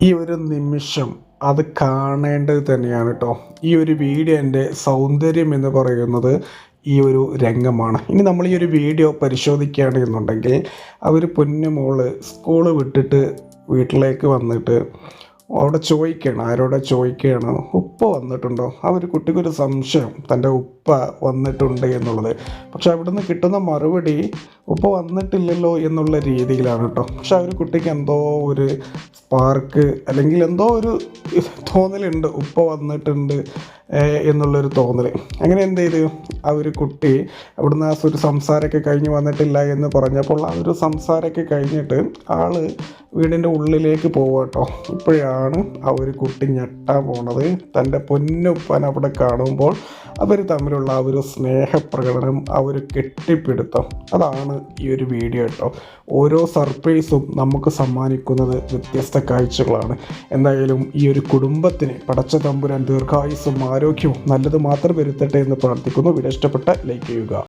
ഈ ഒരു നിമിഷം അത് കാണേണ്ടത് തന്നെയാണ് കേട്ടോ ഈ ഒരു വീഡിയോ എന്റെ സൗന്ദര്യം എന്ന് പറയുന്നത് ഈ ഒരു രംഗമാണ്. ഇനി നമ്മൾ ഈ ഒരു വീഡിയോ പരിശോധിക്കുകയാണ് എന്നുണ്ടെങ്കിൽ അവർ പൊന്നുമോൾ സ്കൂൾ വിട്ടിട്ട് വീട്ടിലേക്ക് വന്നിട്ട് അവിടെ ചോദിക്കണം ആരോടെ ചോദിക്കുകയാണ് ഉപ്പ വന്നിട്ടുണ്ടോ? ആ ഒരു കുട്ടിക്കൊരു സംശയം തന്റെ ഉപ്പ വന്നിട്ടുണ്ട് എന്നുള്ളത്. പക്ഷെ അവിടുന്ന് കിട്ടുന്ന മറുപടി ഉപ്പ വന്നിട്ടില്ലല്ലോ എന്നുള്ള രീതിയിലാണ് കേട്ടോ പക്ഷെ ആ ഒരു കുട്ടിക്ക് എന്തോ ഒരു സ്പാർക്ക് അല്ലെങ്കിൽ എന്തോ ഒരു തോന്നലുണ്ട് ഉപ്പ വന്നിട്ടുണ്ട് എന്നുള്ളൊരു തോന്നൽ അങ്ങനെ എന്ത് ചെയ്തു? ആ ഒരു കുട്ടി അവിടുന്ന് ആ ഒരു സംസാരമൊക്കെ കഴിഞ്ഞ് വന്നിട്ടില്ല എന്ന് പറഞ്ഞപ്പോൾ ആ ഒരു സംസാരമൊക്കെ കഴിഞ്ഞിട്ട് ആൾ വീടിന്റെ ഉള്ളിലേക്ക് പോവാട്ടോ ഇപ്പോഴാണ് ആ ഒരു കുട്ടി ഞെട്ടാൻ പോണത്. തന്റെ പൊന്നുപ്പൻ അവിടെ കാണുമ്പോൾ അവർ തമ്മിലുള്ള ആ ഒരു സ്നേഹപ്രകടനം ആ ഒരു കെട്ടിപ്പിടുത്തം അതാണ് ഈ ഒരു വീഡിയോ കേട്ടോ. ഓരോ സർപ്രൈസും നമുക്ക് സമ്മാനിക്കുന്നത് വ്യത്യസ്ത കാഴ്ചകളാണ്. എന്തായാലും ഈ ഒരു കുടുംബത്തിന് പടച്ച തമ്പുരാൻ ദീർഘായുസ്സും ആരോഗ്യവും നല്ലത് മാത്രം വരുത്തട്ടെ എന്ന് പ്രാർത്ഥിക്കുന്നു. വീഡിയോ ഇഷ്ടപ്പെട്ട ലൈക്ക് ചെയ്യുക.